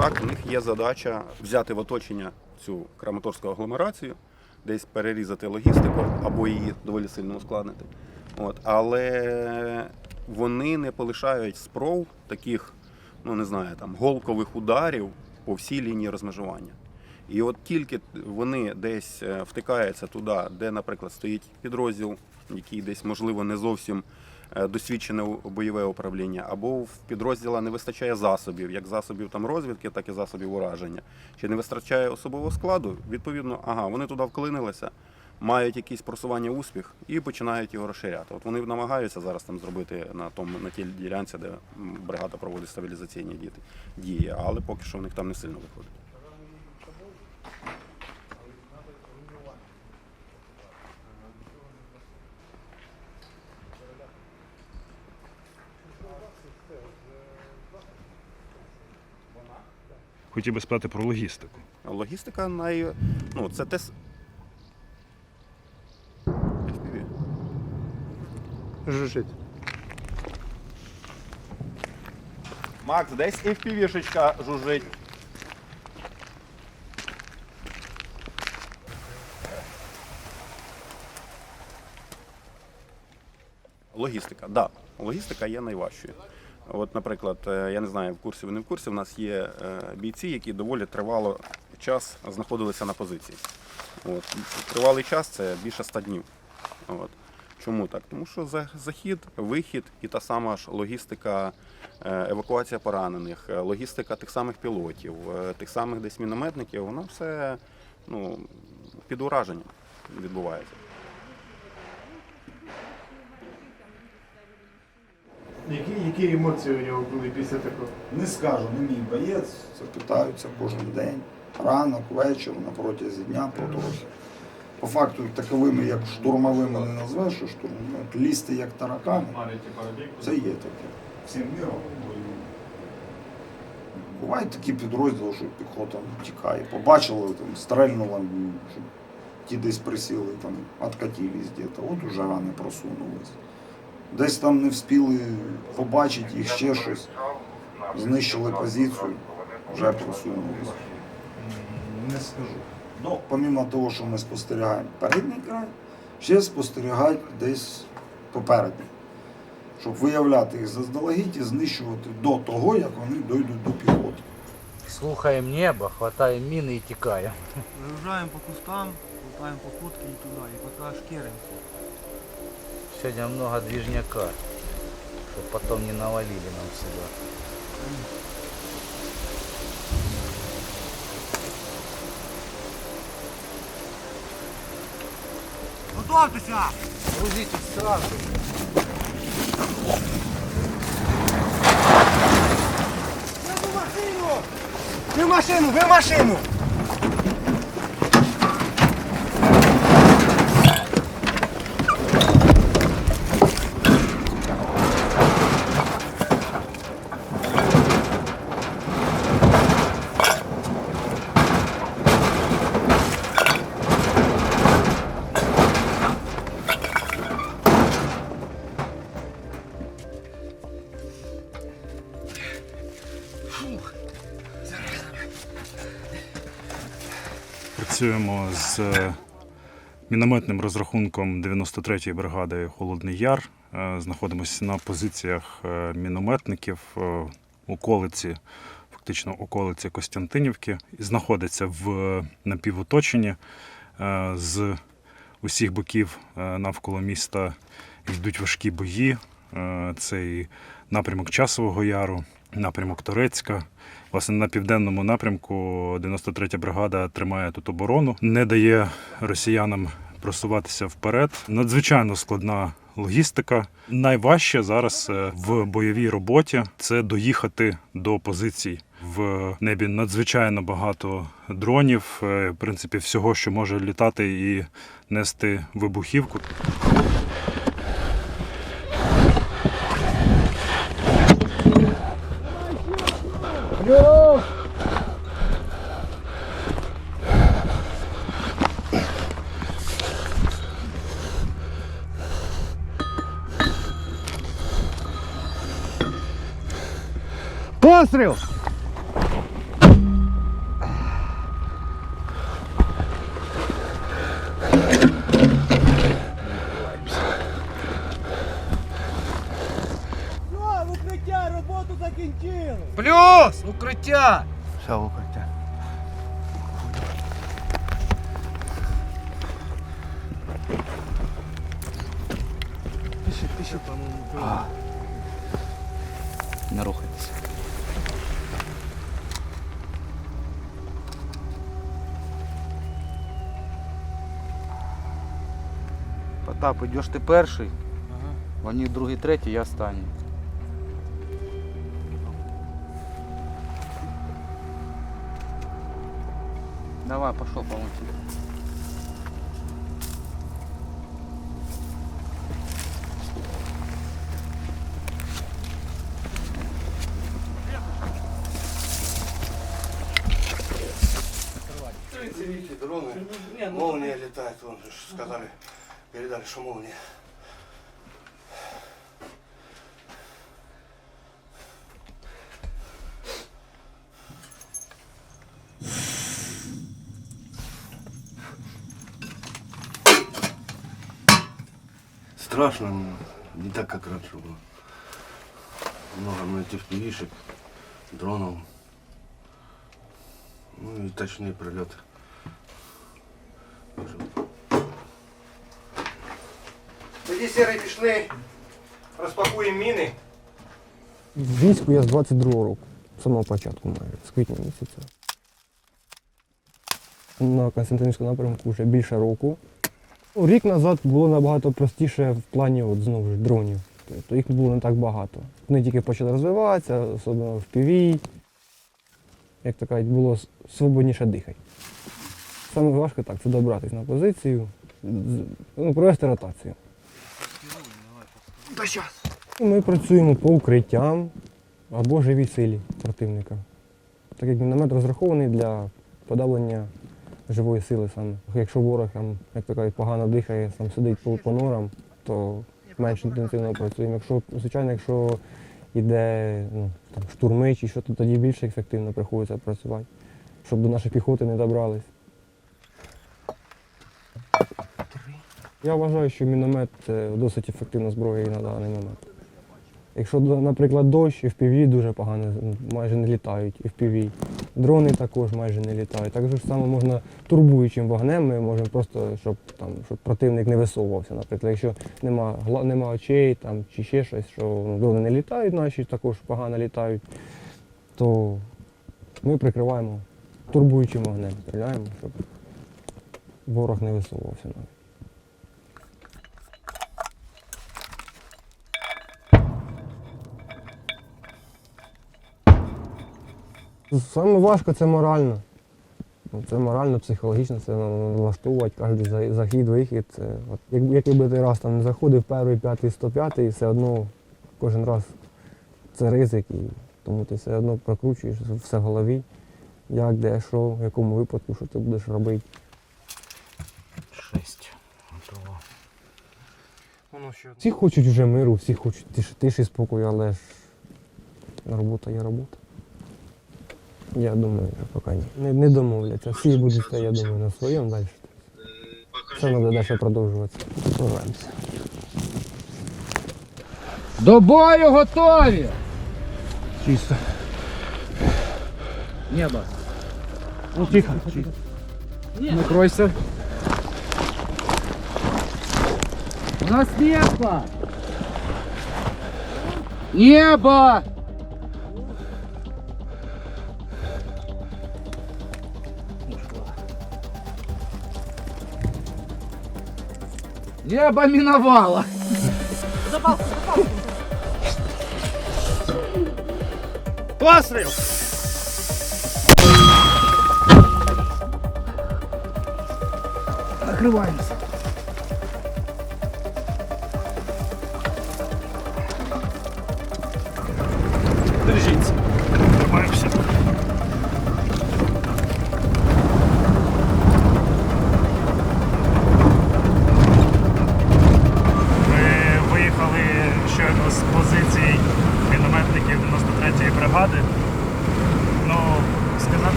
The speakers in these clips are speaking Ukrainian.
Так, у них є задача взяти в оточення цю краматорську агломерацію, десь перерізати логістику або її доволі сильно ускладнити. От. Але вони не полишають спров таких, ну не знаю, там голкових ударів по всій лінії розмежування. І от тільки вони десь е, втикаються туди, де, наприклад, стоїть підрозділ, який десь, можливо, не зовсім досвідчене бойове управління, або в підрозділа не вистачає засобів, як засобів там розвідки, так і засобів ураження. Чи не вистачає особового складу, відповідно, ага, вони туди вклинилися, мають якісь просування успіх і починають його розширяти. От вони намагаються зараз там зробити на тому на тій ділянці, де бригада проводить стабілізаційні дії- дії, але поки що в них там не сильно виходить. Хотів би спитати про логістику. Логістика най... ну, це те. Жужить. Макс, десь FPV-шечка жужжить. Логістика, так. Да. Логістика є найважчою. От, наприклад, е, я не знаю, в курсі ви не в курсі, у нас є е, бійці, які доволі тривало час знаходилися на позиції. От. Тривалий час це більше 100 днів. От. Чому так? Тому що захід, вихід і та сама ж логістика, е, евакуація поранених, логістика тих самих пілотів, тих самих десь мінометників, воно все ну, під ураженням відбувається. Які, які емоції у нього були після такого? Не скажу, не мій боєць. Це питаються кожен день, ранок, вечір, на протязі дня, по. По факту таковими, як штурмовими не назвеш, що штурмовими, от лізти як таракани, це є таке. Всім міром. Бувають такі підрозділи, що піхота тікає. Побачили, там, стрельнула, ті десь присіли, там, откатились десь, от уже рани просунулись. Десь там не встигли побачити їх ще щось, знищили позицію, вже просунулись. Не скажу. Ну, помимо того, що ми спостерігаємо передній край, ще спостерігають десь попередній. Щоб виявляти їх заздалегідь і знищувати до того, як вони дійдуть до піхоти. Слухаем небо, хватаем мины и текаем. Выезжаем по кустам, лутаем попутки и туда, и пока шкеримся. Сегодня много движняка, чтобы потом не навалили нам сюда. Готовьтеся! Грузитесь сразу. Ви в машину! Ви в машину! Працюємо з е, мінометним розрахунком 93-ї бригади Холодний Яр. Е, Знаходимося на позиціях е, мінометників околиці, фактично околиці Костянтинівки. Знаходиться в напівоточенні з усіх боків навколо міста йдуть важкі бої. Це і напрямок Часового Яру, напрямок Торецька. Власне, на південному напрямку 93-я бригада тримає тут оборону, не дає росіянам просуватися вперед. Надзвичайно складна логістика. Найважче зараз е, в бойовій роботі це доїхати до позицій В небі надзвичайно багато дронів, е, в принципі, всього, що може літати і нести вибухівку. Постріл! Плюс! Укриття! Все, укриття. Не рухайтеся. Потап, идешь ти перший, вони другий, третій, я останній. Давай, пошел, помочь. Видите, дроны, молния летает, вон же сказали, передали, что молния. Страшно, но не так, как раньше было. Много на этих пивишек, дронов. Ну и точные прилеты. Тоді сірий пішли, розпакуємо міни. В війську я з 22-го року, з самого початку майже, з квітня місяця. На Константинівському напрямку вже більше року. Рік назад було набагато простіше в плані от, знову ж дронів. Тобто їх було не так багато. Вони тільки почали розвиватися, особливо в ПВ. Як то кажуть, було свободніше дихати. Саме важко так, це добратися на позицію, ну, провести ротацію. Ми працюємо по укриттям або живій силі противника. Так як міномет розрахований для подавлення живої сили саме. Якщо ворог там, як то кажуть, погано дихає, сам сидить по, по норам, то менш інтенсивно працюємо. Якщо, звичайно, якщо йде ну, там, штурми чи що, то тоді більш ефективно приходиться працювати, щоб до нашої піхоти не добрались. Я вважаю, що міномет це досить ефективна зброя і на даний момент. Якщо, наприклад, дощ, FPV дуже погано, майже не літають, FPV. Дрони також майже не літають. Так же ж саме можна турбуючим вогнем, ми можемо просто, щоб, там, щоб противник не висовувався. Наприклад, якщо нема, нема очей там, чи ще щось, що ну, дрони не літають, наші також погано літають, то ми прикриваємо турбуючим вогнем, стріляємо, щоб ворог не висовувався навіть. Саме важко це морально. Ну, Це морально, психологічно, це налаштовувати кожен захід, вихід. Це, от, як, який би ти раз там не заходив, перший, п'ятий, 105, все одно кожен раз це ризик, і тому ти все одно прокручуєш все в голові, як, де, що, в якому випадку, що ти будеш робити. Шесть. Готово. Воно ще Всі хочуть вже миру, всі хочуть тиші, тиші спокою, але ж робота є робота. Я думаю, поки ні. Не, не домовляться. Всі будуть, я думаю, на своєму далі. Все треба далі продовжуватися. Прорвемося. До бою готові! чисто. Небо. Ну тихо, чисто. Накройся. У нас небо! Небо! Я обоминовала. Пострел. палку,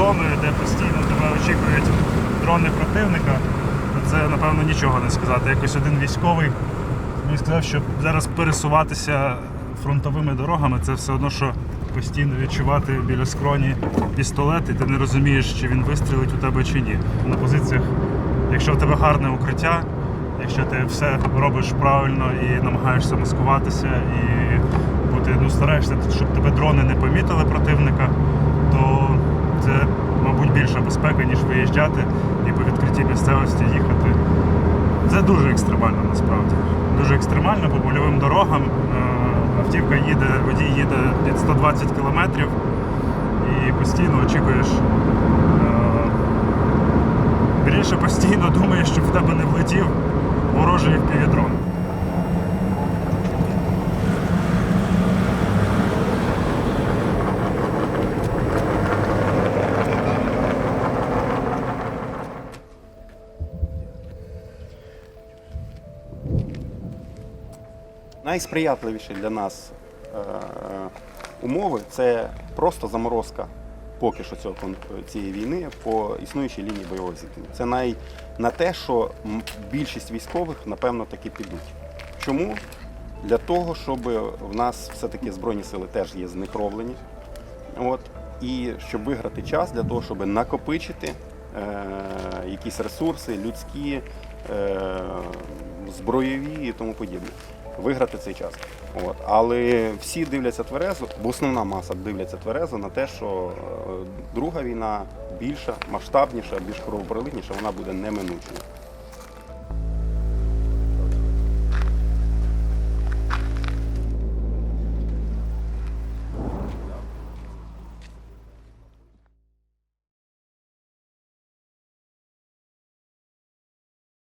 кіл-зоною, де постійно тебе очікують дрони противника. Це, напевно, нічого не сказати. Якось один військовий мені сказав, що зараз пересуватися фронтовими дорогами це все одно, що постійно відчувати біля скроні пістолет, і ти не розумієш, чи він вистрілить у тебе чи ні. На позиціях, якщо в тебе гарне укриття, якщо ти все робиш правильно і намагаєшся маскуватися, і бути, ну, стараєшся, щоб тебе дрони не помітили противника, то більша безпека, ніж виїжджати і по відкритій місцевості їхати. Це дуже екстремально насправді. Дуже екстремально по польовим дорогам. Е, Автівка їде, водій їде під 120 кілометрів і постійно очікуєш. е, Вірніше постійно думаєш, щоб в тебе не влетів ворожий впівдрон. Найсприятливіші для нас е, умови це просто заморозка поки що цього цієї війни по існуючій лінії бойового зіткнення. Це най, на те, що більшість військових, напевно, таки підуть. Чому? Для того, щоб в нас все-таки Збройні сили теж є знекровлені. От, і щоб виграти час для того, щоб накопичити е, якісь ресурси, людські, е, збройові і тому подібне. Виграти цей час. От. Але всі дивляться тверезо, бо основна маса дивляться тверезо на те, що е, друга війна більша, масштабніша, більш кровопролитніша, вона буде неминучою.